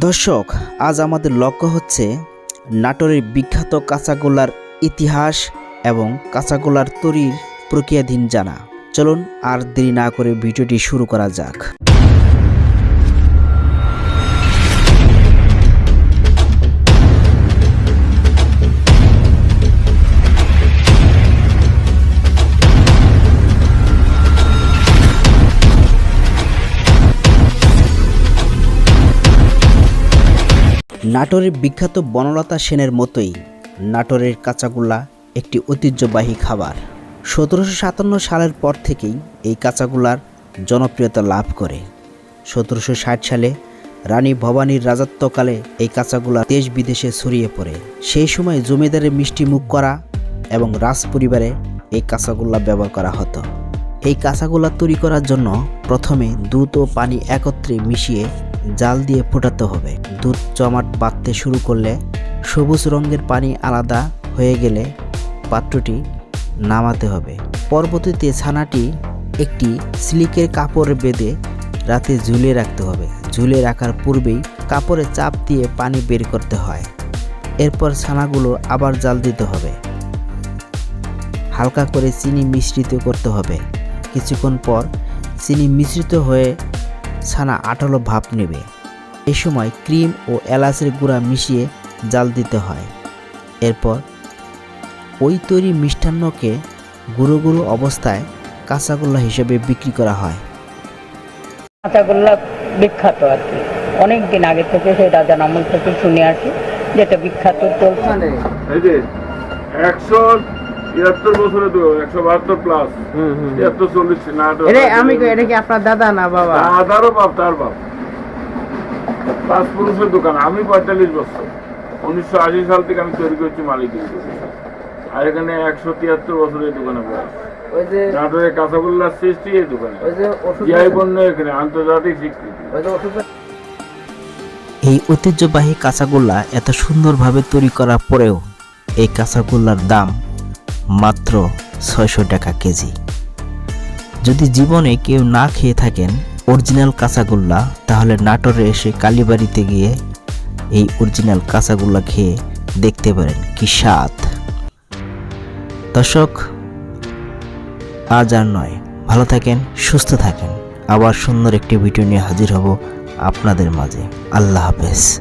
দর্শক, আজ আমাদের লক্ষ্য হচ্ছে নাটোরের বিখ্যাত কাঁচাগোলার ইতিহাস এবং কাঁচাগোলার তৈরির প্রক্রিয়াধীন জানা। চলুন আর দেরি না করে ভিডিওটি শুরু করা যাক। নাটোরের বিখ্যাত বনলতা সেনের মতোই নাটোরের কাঁচাগোল্লা একটি ঐতিহ্যবাহী খাবার। সতেরোশো সাতান্ন সালের পর থেকেই এই কাঁচাগোল্লার জনপ্রিয়তা লাভ করে। সতেরোশো ষাট সালে রানী ভবানীর রাজত্বকালে এই কাঁচাগোল্লা দেশ বিদেশে ছড়িয়ে পড়ে। সেই সময় জমিদারের মিষ্টি মুখ করা এবং রাজ পরিবারে এই কাঁচাগোল্লা ব্যবহার করা হতো। এই কাঁচাগোল্লা তৈরি করার জন্য প্রথমে দুধ ও পানি একত্রে মিশিয়ে জাল দিয়ে ফোটাতে হবে। দুধ জমাট বাঁধতে শুরু করলে সবুজ রঙের পানি আলাদা হয়ে গেলে পাত্রটি নামাতে হবে। পরবর্তীতে ছানাটি একটি সিলিকের কাপড়ে বেঁধে রাতে ঝুলিয়ে রাখতে হবে। ঝুলিয়ে রাখার পূর্বেই কাপড়ে চাপ দিয়ে পানি বের করতে হয়। এরপর ছানাগুলো আবার জাল দিতে হবে। হালকা করে চিনি মিশ্রিত করতে হবে। কিছুক্ষণ পর চিনি মিশ্রিত হয়ে ছানা আঠালো ভাপ নেবে। এ সময় ক্রিম ও এলাচের গুঁড়া মিশিয়ে জাল দিতে হয়। এরপর ওই তৈরি মিষ্টান্নকে গুঁড়ো গুঁড়ো অবস্থায় কাঁচাগোল্লা হিসেবে বিক্রি করা হয়। কাঁচাগোল্লা বিখ্যাত আর কি। অনেক দিন আগে থেকে সেই রাজার আমল থেকে শুনে আসি যেটা বিখ্যাত। চলছে একশো তিয়াত্তর বছরে তো একশো বাহাত্তর প্লাস তিয়াত্তর চল্লিশ না আমি এটা কি আপনার দাদা না বাবা? দাদারও বাপ তার বাপ। পাঁচ পুরুষের দোকান আমি পঁয়তাল্লিশ বছর। উনিশশো আশি সাল থেকে আমি তৈরি করছি মালিক আর এখানে একশো তিয়াত্তর বছরের দোকানে বয়স ওই যে নাটোরের কাঁচাগোল্লার সৃষ্টি এই দোকানে। ওই যে ওষুধ জিআই পণ্য এখানে আন্তর্জাতিক স্বীকৃতি। এই ঐতিহ্যবাহী কাঁচাগোল্লা এত সুন্দরভাবে তৈরি করার পরেও এই কাঁচাগোল্লার দাম মাত্র ছয়শো টাকা কেজি। যদি জীবনে কেউ না খেয়ে থাকেন অরিজিনাল কাঁচাগোল্লা, তাহলে নাটোরে এসে কালীবাড়িতে গিয়ে এই অরিজিনাল কাঁচাগোল্লা খেয়ে দেখতে পারেন কি স্বাদ। দর্শক, আজ আর নয়। ভালো থাকেন, সুস্থ থাকেন। আবার সুন্দর একটি ভিডিও নিয়ে হাজির হব আপনাদের মাঝে। আল্লাহ হাফেজ।